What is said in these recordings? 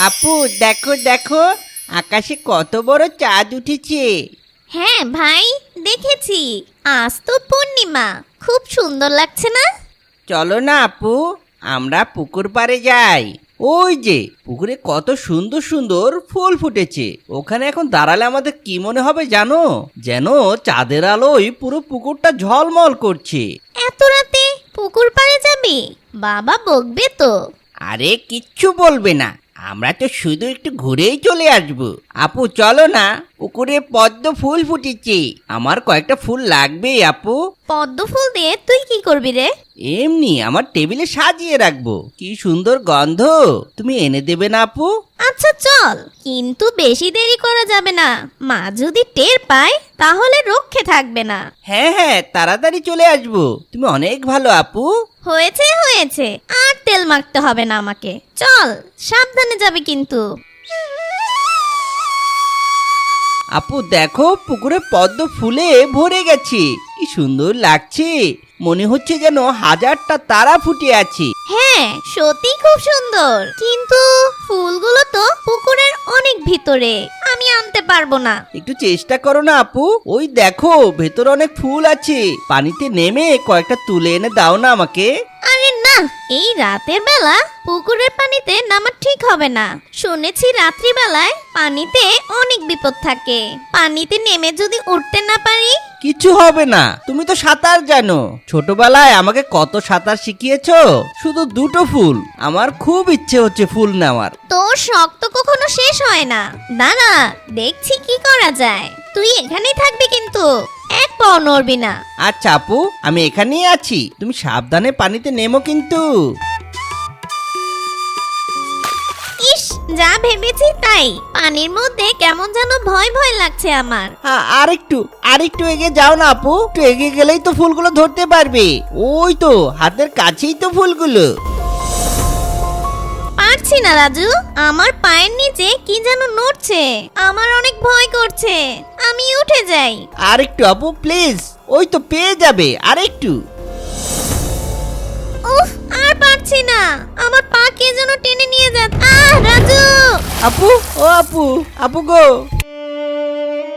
আপু দেখো দেখো আকাশে কত বড় চাঁদ উঠেছে। হ্যাঁ ভাই দেখেছি। আজ তো পূর্ণিমা খুব সুন্দর লাগছে না? চলো না আপু আমরা পুকুর পাড়ে যাই। ওই যে পুকুরে কত সুন্দর সুন্দর ফুল ফুটেছে। ওখানে এখন দাঁড়ালে আমাদের কি মনে হবে জানো? যেন চাঁদের আলোয় পুরো পুকুরটা ঝলমল করছে। এত রাতে পুকুর পাড়ে যাবি? বাবা বকবে তো। আরে কিচ্ছু বলবে না। আমরা তো শুধু একটু ঘুরেই চলে আসব। আপু চলো না। পুকুরে পদ্ম ফুল ফুটেছে। আমার কয়েকটা ফুল লাগবে আপু। পদ্ম ফুল দিয়ে তুই কি করবি রে? এমনি আমার টেবিলে সাজিয়ে রাখব। কি সুন্দর গন্ধ। তুমি এনে দেবে না আপু? আচ্ছা চল। কিন্তু বেশি দেরি করা যাবে না। মা যদি টের পায় তাহলে রক্ষে থাকবে না। হ্যাঁ হ্যাঁ তাড়াতাড়ি চলে আসব। তুমি অনেক ভালো আপু। হয়েছে হয়েছে। আর তেল মাখতে হবে না আমাকে। চল সাবধানে যাবে কিন্তু। আপু, দেখো, পুকুরে পদ্ম ফুলে ভরে গেছে। কি সুন্দর লাগছে। মনে হচ্ছে যেন হাজারটা তারা ফুটে আছে। হ্যাঁ সত্যি খুব সুন্দর। কিন্তু ফুলগুলো তো পুকুরের অনেক ভিতরে। আমি আনতে পারব না। একটু চেষ্টা করো না আপু। ওই দেখো ভেতরে অনেক ফুল আছে। পানিতে নেমে কয়েকটা তুলে এনে দাও না আমাকে। আরে না এই রাতের বেলা পুকুরের পানিতে নামা ঠিক হবে না। শুনেছি রাত্রিবেলায় পানিতে অনেক বিপদ থাকে। পানিতে নেমে যদি উঠতে না পারি কিছু হবে না। তুমি তো সাঁতার জানো। ছোটবেলায় আমাকে কত সাঁতার শিখিয়েছো? শুধু দুটো ফুল। আমার খুব ইচ্ছে হচ্ছে ফুল নেওয়ার। তোর শখ তো কখনো শেষ হয় না। দাঁড়া দেখছি কি করা যায়। তুই এখানেই থাকবি কিন্তু। এক পাও নড়বি না। আচ্ছা আপু আমি এখানেই আছি। তুমি সাবধানে পানিতে নেমো কিন্তু। যা ভেবেছি তাই। পানির মধ্যে কেমন যেন ভয় ভয় লাগছে আমার। হ্যাঁ আরেকটু আরেকটু এগিয়ে যাও না আপু। একটু এগিয়ে গেলেই তো ফুলগুলো ধরতে পারবে। ওই তো হাতের কাছেই তো ফুলগুলো। পারছি না রাজু আমার পায়ের নিচে কি যেন নড়ছে। আমার অনেক ভয় করছে। আমি উঠে যাই। আরেকটু আপু প্লিজ। ওই তো পেয়ে যাবে আর পারছি না। আমার পা কে যেন টেনে নিয়ে যাচ্ছে আহ রাজু! আপু ও আপু আপু গো।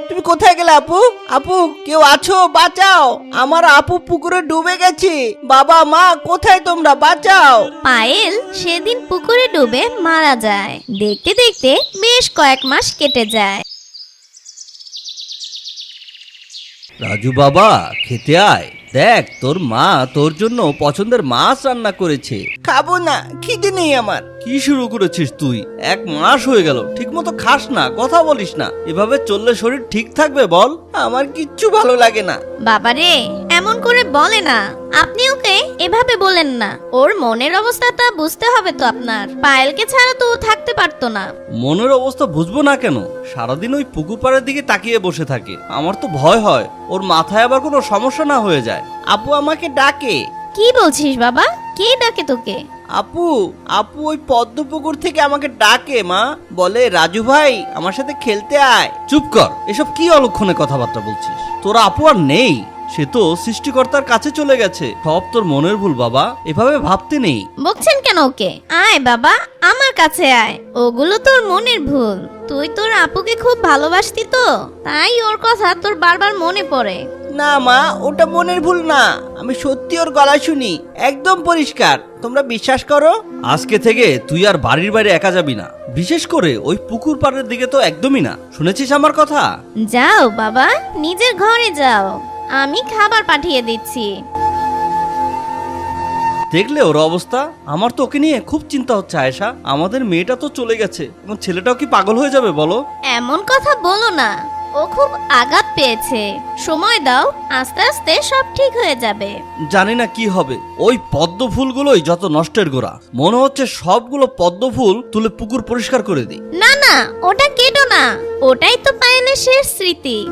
তুমি কোথায় গেলে আপু? আপু কেউ আছো? বাঁচাও। আমার আপু পুকুরে ডুবে গেছে। বাবা মা কোথায় তোমরা? বাঁচাও। পায়েল সেদিন পুকুরে ডুবে মারা যায়। দেখতে দেখতে বেশ কয়েক মাস কেটে যায়। রাজু বাবা খেতে আয়। দেখ তোর মা তোর জন্য পছন্দের মাছ রান্না করেছে। খাব না খিদে নেই আমার। কি শুরু করেছিস তুই? এক মাস হয়ে গেল ঠিক মতো খাস না কথা বলিস না। এভাবে চললে শরীর ঠিক থাকবে বল? আমার কিচ্ছু ভালো লাগে না। বাবারে এমন করে বলে না। আপনি ওকে এভাবে বলেন না। ওর মনের অবস্থাটা বুঝতে হবে তো আপনার। পায়েলকে ছাড়া তো ও থাকতে পারতো না। মনের অবস্থা বুঝব না কেন? সারাদিন ওই পুকুর পাড়ের দিকে তাকিয়ে বসে থাকে। আমার তো ভয় হয়। ওর মাথায় আবার কোনো সমস্যা না হয়ে যায়। আপু আমাকে ডাকে। কি বলছিস বাবা? কে ডাকে তোকে? আপু আপু ওই পদ্ম পুকুর থেকে আমাকে ডাকে মা। বলে রাজু ভাই আমার সাথে খেলতে আয়। চুপ কর। এসব কি অলক্ষণে কথাবার্তা বলছিস? তোরা আপু আর নেই। সে তো সৃষ্টিকর্তার কাছে চলে গেছে। সব তোর মনের ভুল বাবা। এভাবে ভাবতে নেই। বকছেন কেন ওকে? আয় বাবা আমার কাছে আয়। ওগুলো তোর মনের ভুল। তুই তোর আপুকে খুব ভালোবাসতি তো? তাই ওর কথা তোর বারবার মনে পড়ে। না মা ওটা মনের ভুল না। আমি সত্যি ওর গলা শুনি। একদম পরিষ্কার। তোমরা বিশ্বাস করো? আজকে থেকে তুই আর বাড়ির বাইরে একা যাবি না। বিশেষ করে ওই পুকুর পাড়ের দিকে তো একদমই না। শুনেছিস আমার কথা? যাও বাবা নিজের ঘরে যাও। আমি খাবার পাঠিয়ে দিচ্ছি। দেখলে ওর অবস্থা? আমার তো ওকে নিয়ে খুব চিন্তা হচ্ছে আয়েশা। আমাদের মেয়েটা তো চলে গেছে। এবং ছেলেটাও কি পাগল হয়ে যাবে বলো? এমন কথা বলো না। ও খুব আঘাত পেয়েছে। সময় দাও আস্তে আস্তে সব ঠিক হয়ে যাবে। জানি না কি হবে। ওই পদ্ম ফুলগুলোই যত নষ্টের গোড়া। মনে হচ্ছে সবগুলো পদ্ম ফুল তুলে পুকুর পরিষ্কার করে দিই। না না ওটা কেটো না। ওটাই তো পায়েলের শেষ স্মৃতি।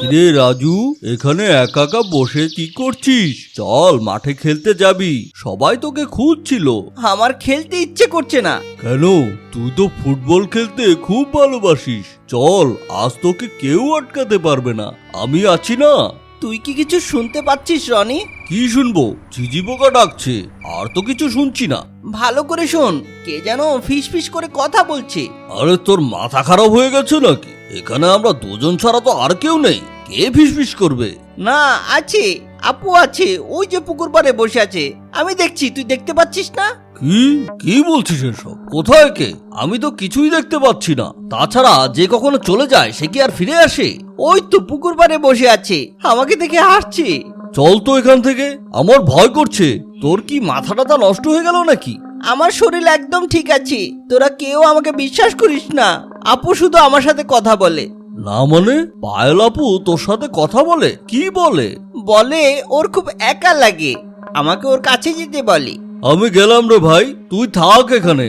কিরে রাজু এখানে একা একা বসে কি করছিস? চল মাঠে খেলতে যাবি। সবাই তোকে খুঁজছিল। আমার খেলতে ইচ্ছে করছে না। কেন? তুই তো ফুটবল খেলতে খুব ভালোবাসিস। চল আজ তোকে কেউ আটকাতে পারবে না। আমি আছি না। তুই কি কিছু শুনতে পাচ্ছিস রনি? কি শুনব? ঝিঝি পোকা ডাকছে। আর তো কিছু শুনছি না। ভালো করে শোন কে যেন ফিস ফিস করে কথা বলছে। আরে তোর মাথা খারাপ হয়ে গেছে নাকি? এখানে আমরা দুজন ছাড়া তো আর কেউ নেই। কে ফিসফিস করবে? না আছে। আপু আছে ওই যে পুকুর পাড়ে বসে আছে। আমি দেখছি তুই দেখতে পাচ্ছিস না? কি? কি বলছিস এসব? কোথায় কে? আমি তো কিছুই দেখতে পাচ্ছি না। তাছাড়া যে কখনো চলে যায় সে কি আর ফিরে আসে? ওই তো পুকুর পাড়ে বসে আছে। আমাকে দেখে হাসছে। চল তো এখান থেকে। আমার ভয় করছে। তোর কি মাথা টাথা নষ্ট হয়ে গেল নাকি? আমার শরীর একদম ঠিক আছে। তোরা কেউ আমাকে বিশ্বাস করিস না। আপু শুধু আমার সাথে কথা বলে। না মানে? পায়েল আপু তোর সাথে কথা বলে? কি বলে? বলে ওর খুব একা লাগে। আমাকে ওর কাছে যেতে বলে। আমি গেলাম রে ভাই, তুই থাক এখানে।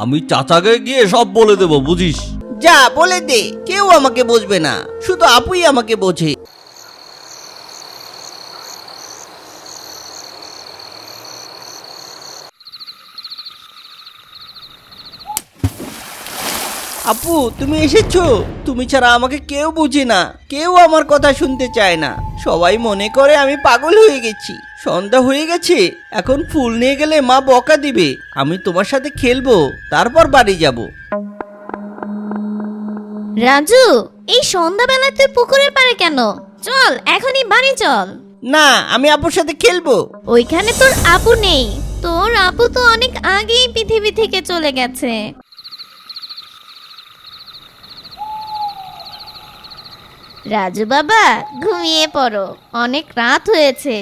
আমি চাচাকে গিয়ে সব বলে দেব, বুঝিস? যা, বলে দে, কেউ আমাকে বুঝবে না, শুধু আপুই আমাকে বোঝে। আপু, তুমি এসেছ? তুমি ছাড়া আমাকে কেউ বুঝে না, কেউ আমার কথা শুনতে চায় না। সবাই মনে করে আমি পাগল হয়ে গেছি। সন্ধ্যা হয়ে গেছে এখন ফুল নিয়ে গেলে মা বকা দিবে আমি তোমার সাথে খেলব তারপর বাড়ি যাব। রাজু এই সন্ধ্যাবেলায় তুই পুকুরের পাড়ে কেন? চল এখনই বাড়ি চল। না আমি আপুর সাথে খেলব। ওইখানে তোর আপু নেই। তোর আপু তো অনেক আগেই পৃথিবী থেকে চলে গেছে। রাজু বাবা ঘুমিয়ে পড়ো। অনেক রাত হয়েছে।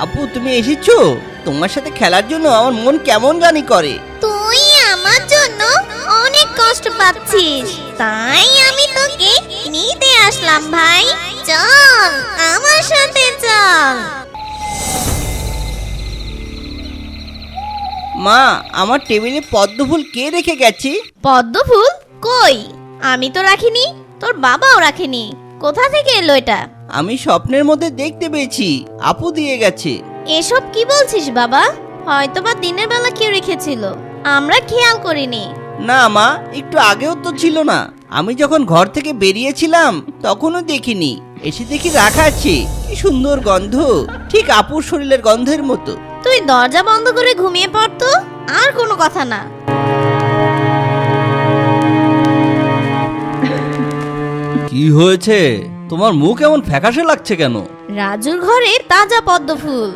আপু তুমি এসেছ? তোমার সাথে খেলার জন্য আমার মন কেমন জানি করে। তুই আমার জন্য অনেক কষ্ট পাচ্ছিস। তাই আমি তোকে নিতে আসলাম ভাই। চল আমার সাথে চল। মা আমার টেবিলে পদ্মফুল কে রেখে গেছে? পদ্মফুল? কই? আমি তো রাখিনি তোর বাবাও রাখেনি। কোথা থেকে এলো এটা? আমি স্বপ্নের মধ্যে দেখতে পেয়েছি। আপু দিয়ে গেছে। এসব কি বলছিস বাবা? হয়তোবা দিনের বেলা কেউ রেখেছিল। আমরা খেয়াল করিনি। না মা একটু আগেও তো ছিল না। আমি যখন ঘর থেকে বেরিয়েছিলাম তখনও দেখিনি। এসে দেখি রাখা আছে। কি সুন্দর গন্ধ। ঠিক আপুর শরীরের গন্ধের মতো। তুই দরজা বন্ধ করে ঘুমিয়ে পড়তো আর কোনো কথা না। কি হয়েছে? তোমার মুখ এমন ফ্যাকাশে লাগছে কেন? রাজুর ঘরে তাজা পদ্ম ফুল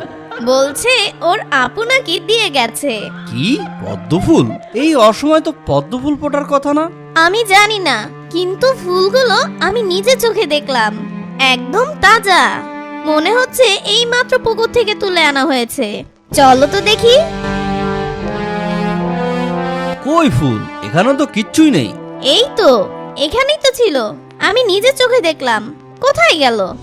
বলছে ওর আপু নাকি দিয়ে গেছে। কি? পদ্মফুল? এই অসময় তো পদ্মফুল ফোটার কথা না? আমি জানি না কিন্তু ফুলগুলো আমি নিজে চোখে দেখলাম। একদম তাজা। মনে হচ্ছে এই মাত্র পুকুর থেকে তুলে আনা হয়েছে। চলো তো দেখি। কই ফুল? এখানে তো কিচ্ছুই নেই। এই তো এখানেই তো ছিল। আমি নিজে চোখে দেখলাম। কোথায় গেল?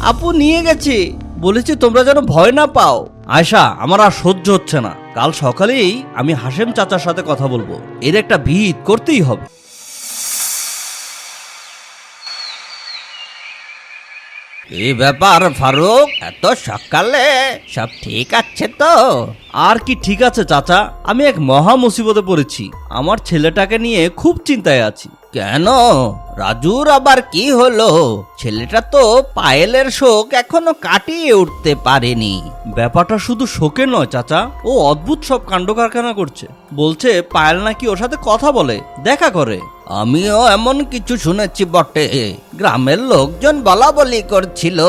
আপু নিয়ে গেছে। বলেছে তোমরা যেন ভয় না পাও। আয়শা আমার আর সহ্য হচ্ছে না। কাল সকালেই আমি হাসেম চাচার সাথে কথা বলব। এর একটা ভিত করতেই হবে। এই ব্যাপার ফারুক? এত সকালে সব ঠিক আছে তো? আর কি ঠিক আছে চাচা? আমি এক মহা মুসিবতে পড়েছি। আমার ছেলেটাকে নিয়ে খুব চিন্তায় আছি। কেন? রাজুর আবার কি হলো? ছেলেটা তো পায়েলের শোক এখনও কাটিয়ে উঠতে পারেনি। ব্যাপারটা শুধু শোকে নয়, চাচা। ও অদ্ভুত সব কাণ্ড কারখানা করছে। বলছে পায়েল নাকি ওর সাথে কথা বলে। দেখা করে। আমিও এমন কিছু শুনেছি বটে। গ্রামের লোকজন বলা বলি করছিল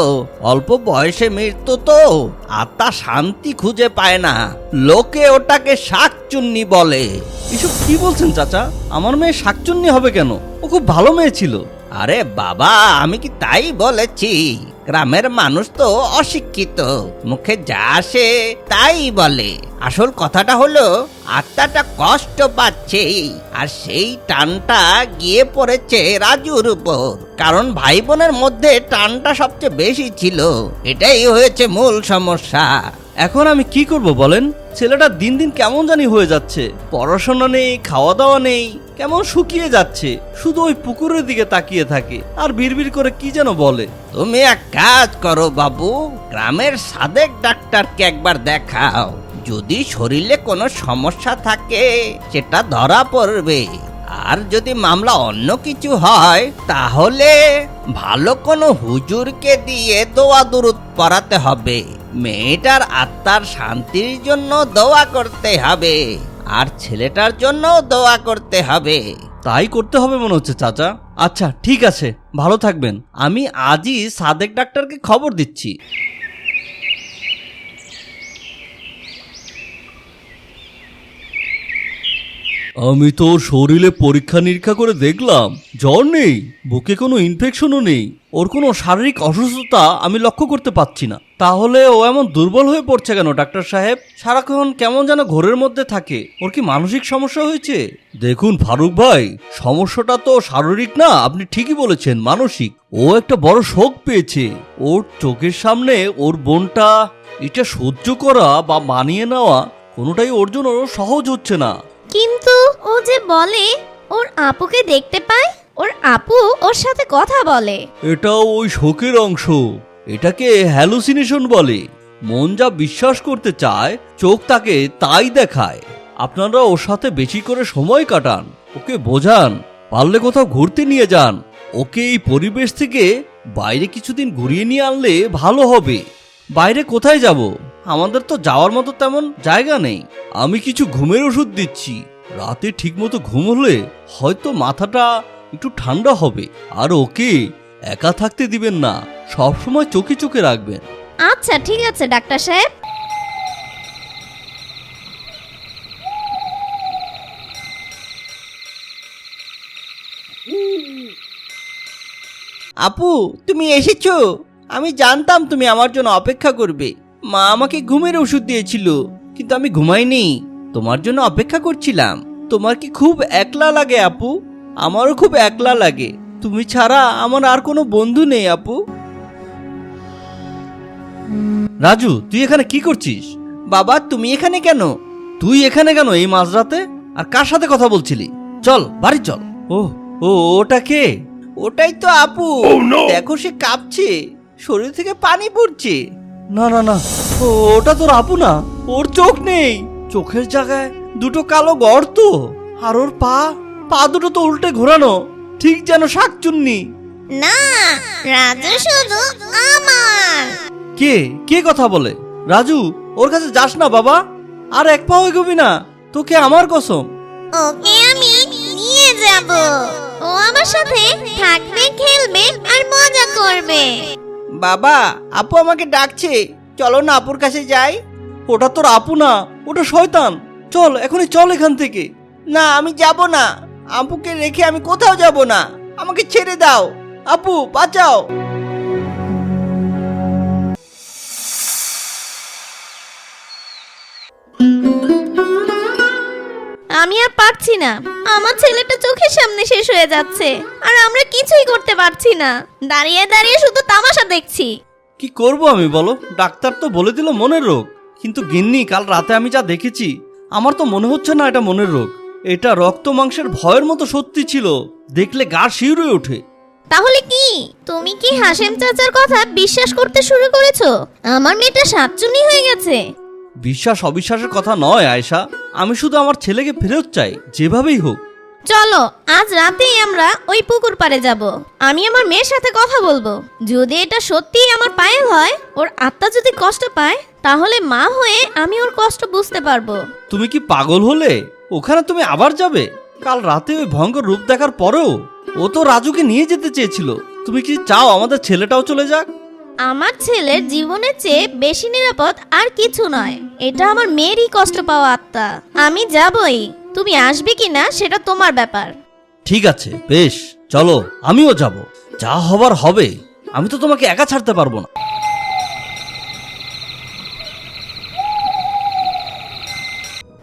অল্প বয়সে মৃত্যু তো আত্মা শান্তি খুঁজে পায় না। লোকে ওটাকে শাকচুন্নি বলে। এসব কি বলছেন চাচা? আমার মেয়ে শাকচুন্নি হবে কেন? ও খুব ভালো মেয়ে ছিল। আরে বাবা আমি কি তাই বলেছি? গ্রামের মানুষ তো অশিক্ষিত, মুখে যা আসে তাই বলে। আসল কথাটা হলো, আত্মাটা কষ্ট পাচ্ছে আর সেই টানটা গিয়ে পড়েছে রাজুর উপর। কারণ ভাই বোনের মধ্যে টানটা সবচেয়ে বেশি ছিল, এটাই হয়েছে মূল সমস্যা। এখন আমি কি করব বলেন? ছেলেটা দিন দিন কেমন জানি হয়ে যাচ্ছে। পড়াশোনা নেই খাওয়া দাওয়া নেই, কেমন শুকিয়ে যাচ্ছে। শুধু ওই পুকুরের দিকে তাকিয়ে থাকে আর বিড়বিড় করে কি যেন বলে। তুমি এক কাজ করো বাবু, গ্রামের সাদেক ডাক্তারকে একবার দেখাও। যদি শরীরে কোনো সমস্যা থাকে, সেটা ধরা পড়বে। আর যদি মামলা অন্য কিছু হয়, তাহলে ভালো কোনো হুজুরকে দিয়ে দোয়া দুরুদ পড়াতে হবে। মেয়েটার আত্মার শান্তির জন্য দোয়া করতে হবে, আর ছেলেটার জন্য দোয়া করতে হবে। তাই করতে হবে মনে হচ্ছে, চাচা। আচ্ছা ঠিক আছে, ভালো থাকবেন। আমি আজই সাদেক ডাক্তারকে খবর দিচ্ছি। আমি তো ওর শরীরে পরীক্ষা নিরীক্ষা করে দেখলাম। জ্বর নেই, বুকে কোনো ইনফেকশনও নেই। ওর কোনো শারীরিক অসুস্থতা আমি লক্ষ্য করতে পারছি না। তাহলে ও এমন দুর্বল হয়ে পড়ছে কেন, ডাক্তার সাহেব? সারাক্ষণ কেমন যেন ঘোরের মধ্যে থাকে। ওর কি মানসিক সমস্যা হয়েছে? দেখুন ফারুক ভাই, সমস্যাটা তো শারীরিক না, আপনি ঠিকই বলেছেন, মানসিক। ও একটা বড় শোক পেয়েছে। ওর চোখের সামনে ওর বোনটা এটা সহ্য করা বা মানিয়ে নেওয়া কোনোটাই ওর জন্য সহজ হচ্ছে না। কিন্তু ও যে বলে, ওর আপুকে দেখতে পায়? ওর আপু ওর সাথে কথা বলে। এটাও ওই শোকের অংশ। এটাকে হ্যালুসিনেশন বলে। মন যা বিশ্বাস করতে চায়, চোখ তাকে তাই দেখায়। আপনারা ওর সাথে বেশি করে সময় কাটান। ওকে বোঝান। পারলে কোথাও ঘুরতে নিয়ে যান। ওকে এই পরিবেশ থেকে বাইরে কিছুদিন ঘুরিয়ে নিয়ে আনলে ভালো হবে। বাইরে কোথায় যাব? আমাদের তো যাওয়ার মতো তেমন জায়গা নেই। আমি কিছু ঘুমের ওষুধ দিচ্ছি। রাতে ঠিকমতো ঘুম হলে হয়তো মাথাটা একটু ঠান্ডা হবে। আর ওকে একা থাকতে দিবেন না সবসময় চোখে চোখে রাখবেন। আচ্ছা ঠিক আছে ডাক্তার সাহেব। আপু তুমি এসেছ। আমি জানতাম তুমি আমার জন্য অপেক্ষা করবে। মা আমাকে ঘুমের ওষুধ দিয়েছিল কিন্তু আমি ঘুমাইনি। তোমার জন্য অপেক্ষা করছিলাম। তোমার কি খুব একলা লাগে আপু? আমারও খুব একলা লাগে। তুমি ছাড়া আমার আর কোনো বন্ধু নেই আপু। রাজু তুই এখানে কি করছিস? বাবা তুমি এখানে কেন? তুই এখানে কেন এই মাঝরাতে? আর কার সাথে কথা বলছিলি? চল বাড়ি চল। ও ও ওটা কে? ওটাই তো আপু। দেখো সে কাঁপছে। শরীর থেকে পানি পড়ছে। না না না। ওটা তোর আপু না? ওর চোখ নেই। চোখের জায়গায় দুটো কালো গর্ত আর ওর পা পা দুটো তো উল্টে ঘোরানো। ঠিক যেন শাকচুন্নি। না রাজু শুধু আমার। কে? কে কথা বলে? রাজু ওর কাছে যাস না বাবা। আর এক পাও এগোবি না। তোকে আমার কসম। ওকে আমি নিয়ে যাব। ও আমার সাথে থাকবে খেলবে আর মজা করবে। বাবা আপু আমাকে ডাকছে। চলো না আপুর কাছে যাই। ওটা তোর আপু না ওটা শয়তান। চল এখনই চল এখান থেকে। না আমি যাব না। আপুকে রেখে আমি কোথাও যাব না। আমাকে ছেড়ে দাও। আপু বাঁচাও। আমি আর পারছি না। আমার ছেলেটা চোখের সামনে শেষ হয়ে যাচ্ছে। আর আমরা কিছুই করতে পারছি না। দাঁড়িয়ে দাঁড়িয়ে শুধু তামাশা দেখছি। কি করব আমি বলো? ডাক্তার তো বলে দিল মনের রোগ। কিন্তু গিন্নি কাল রাতে আমি যা দেখেছি আমার তো মনে হচ্ছে না এটা মনের রোগ। এটা রক্ত মাংসের ভয়ের মতো সত্যি ছিল। দেখলে গা শিউরে ওঠে। তাহলে কি? তুমি কি হাসেম চাচার কথা বিশ্বাস করতে শুরু করেছ? আমার মেয়েটা সাতচুনি হয়ে গেছে। বিশ্বাস অবিশ্বাসের কথা নয় আয়শা। আমি শুধু আমার ছেলেকে ফেরত চাই যেভাবেই হোক। চলো আজ রাতেই আমরা ওই পুকুর পাড়ে যাব। আমি আমার মেয়ের সাথে কথা বলব। যদি এটা সত্যিই আমার পায়ে হয় ওর আত্মা যদি কষ্ট পায় তাহলে মা হয়ে আমি ওর কষ্ট বুঝতে পারব। তুমি কি পাগল হলে? ওখানে তুমি আবার যাবে? কাল রাতে ওই ভয়ঙ্কর রূপ দেখার পরেও ও তো রাজুকে নিয়ে যেতে চেয়েছিল। তুমি কি চাও আমাদের ছেলেটাও চলে যাক? আমার ছেলের জীবনের চেয়ে বেশি নিরাপদ আর কিছু নয়। এটা আমার মেয়েরই কষ্ট পাওয়া আত্মা। আমি যাবই। তুমি আসবে কি না সেটা তোমার ব্যাপার। ঠিক আছে বেশ চলো আমিও যাব। যা হবার হবে আমি তো তোমাকে একা ছাড়তে পারব না।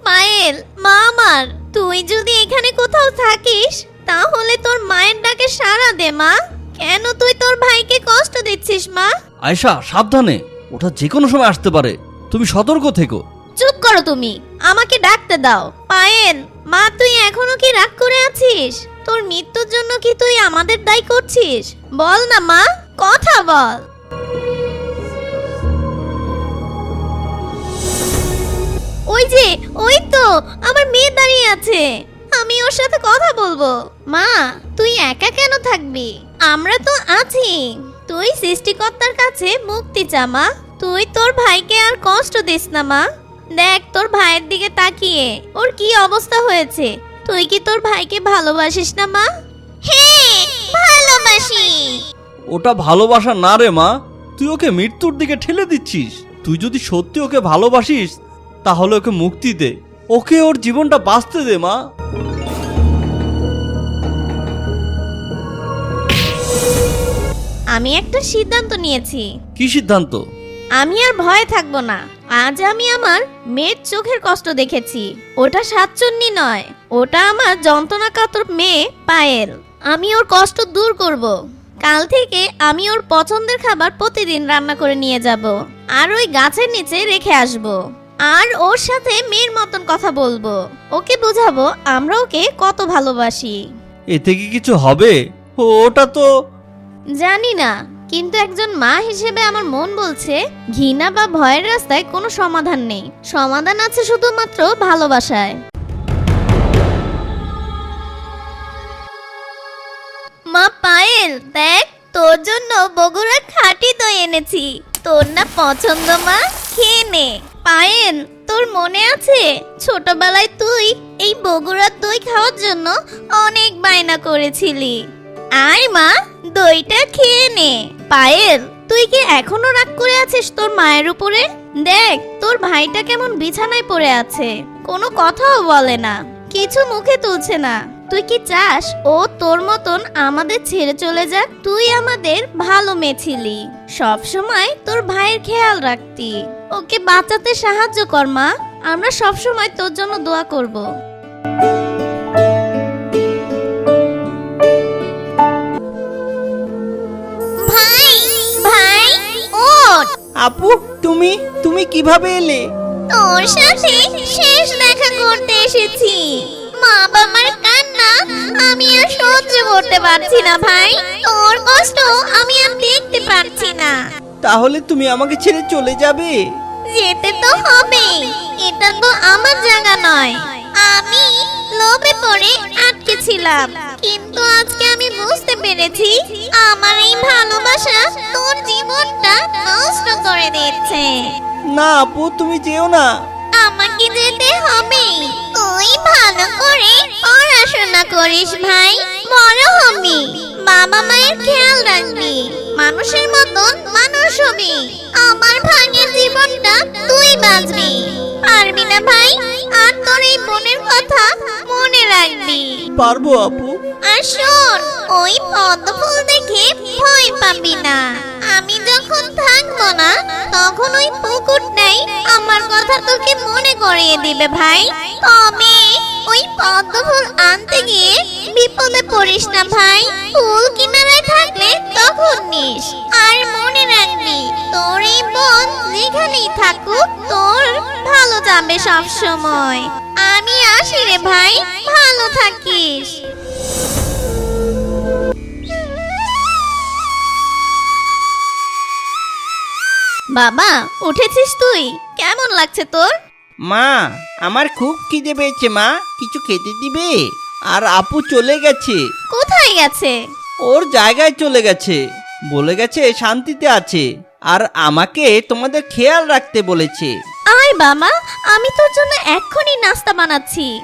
পায়েল মা আমার তুই যদি এখানে কোথাও থাকিস তাহলে তোর মায়ের ডাকে সাড়া দে মা। কেন তুই তোর ভাইকে কষ্ট দিচ্ছিস মা? আয়শা সাবধানে ওটা যে কোনো সময় আসতে পারে। তুমি সতর্ক থেকো। চুপ করো তুমি। আমাকে ডাকতে দাও। পায়েন মা, তুই এখনও কি রাগ করে আছিস? তোর মৃত্যুর জন্য কি তুই আমাদের দায়ী করছিস? বল না, মা, কথা বল। ওই যে, ওই তো, আমার মেয়ে দাঁড়িয়ে আছে। আমি ওর সাথে কথা বলব। মা, তুই একা কেন থাকবি? আমরা তো আছি। তুই সৃষ্টিকর্তার কাছে মুক্তি চা, মা। তুই তোর ভাইকে আর কষ্ট দিস না, মা। দেখ তোর ভাইয়ের দিকে তাকিয়ে ওর কি অবস্থা হয়েছে? তুই কি তোর ভাইকে ভালোবাসিস না মা? হ্যাঁ ভালোবাসি। ওটা ভালোবাসা না রে মা। তুই ওকে মৃত্যুর দিকে ঠেলে দিচ্ছিস। তুই যদি সত্যি ওকে ভালোবাসিস তাহলে ওকে মুক্তি দে। ওকে ওর জীবনটা বাঁচতে দে মা। আমি একটা সিদ্ধান্ত নিয়েছি। কি সিদ্ধান্ত? আমি আর ভয়ে থাকব না। আজ আমি আমার মেয়ের চোখের কষ্ট দেখেছি। ওটা সাতচন্নি নয়। ওটা আমার যন্ত্রণা কাতর মেয়ে পায়েল। আমি ওর কষ্ট দূর করব। কাল থেকে আমি ওর পছন্দের খাবার প্রতিদিন রান্না করে নিয়ে যাব। আর ওই গাছের নিচে রেখে আসব। আর ওর সাথে মেয়ের মতন কথা বলব। ওকে বোঝাবো আমরা ওকে কত ভালোবাসি। এতে কি কিছু হবে? ওটা তো জানি না। কিন্তু একজন মা হিসেবে আমার মন বলছে, ঘৃণা বা ভয়ের রাস্তায় কোনো সমাধান নেই। সমাধান আছে শুধুমাত্র ভালোবাসায়। মা পায়েল, দেখ, তোর জন্য বগুড়ার খাঁটি দই এনেছি। তোর না পছন্দ, মা? খেয়ে নে। পায়েল, তোর মনে আছে? ছোটবেলায় তুই এই বগুড়ার দই খাওয়ার জন্য অনেক বায়না করেছিলি। আয় মা, দইটা খেয়ে নে। পায়েল, তুই কি এখনও রাগ করে আছিস তোর মায়ের উপরে? দেখ, তোর ভাইটা কেমন বিছানায় পড়ে আছে। কোনো কথাও বলে না, কিছু মুখে তুলছে না। তুই কি চাস ও তোর মতন আমাদের ছেড়ে চলে যাক? তুই আমাদের ভালো মেয়ে ছিলি। সব সময় তোর ভাইয়ের খেয়াল রাখতি। ওকে বাঁচাতে সাহায্য কর মা। আমরা সব সময় তোর জন্য দোয়া করব। আপু তুমি তুমি কীভাবে এলে? তোর সাথে শেষ দেখা করতে এসেছি। মা বাবার কান্না আমি আর সহ্য করতে পারছি না ভাই। তোর কষ্ট আমি আর দেখতে পারছি না। তাহলে তুমি আমাকে ছেড়ে চলে যাবে? যেতে তো হবেই এটা তো আমার জায়গা নয়। আমি লোভে পড়ে আটকে ছিলাম কিন্তু আজকে আমি বুঝতে পেরেছি আমার এই ভালোবাসা তোর জীবনটা নষ্ট করে দিচ্ছে না আপু তুমি যেও না। আমাকে যেতে হবে। তুই ভালো করে পড়াশোনা করিস ভাই বড় হবি। বাবা মায়ের খেয়াল রাখবি। মানুষের মতন মানুষ হবি। আমার ভাঙের জীবনটা তুই বাঁচবি। পারবি না ভাই? আর তোর এই বোনের কথা মনে রাখবি। পারব আপু। আর শোন ওই পদ্ম ফুল দেখে ভয় পাবি না। আমি যখন থাকব না তখন ওই পুকুরটাই আমার কথা তোকে মনে করিয়ে দিবে ভাই। তবে ওই পদ্ম ফুল আনতে গিয়ে বিপদে পড়িস না ভাই। ফুল কিনারায় থাকলে তখন নিস। আর মনে রাখবি, তোর এই বোন যেখানেই থাকুক, তোর ভালো যাবে সব সময় আমি আসি রে ভাই, ভালো থাকিস। বাবা, উঠেছিস তুই? কেমন লাগছে তোর? মা আমার খুব খিদে পেয়েছে মা কিছু খেতে দিবে? আর আপু চলে গেছে। কোথায় গেছে? ওর জায়গায় চলে গেছে। বলে গেছে শান্তিতে আছে। আর আমাকে তোমাদের খেয়াল রাখতে বলেছে। আয় বাবা আমি তোর জন্য এক্ষুনি নাস্তা বানাচ্ছি।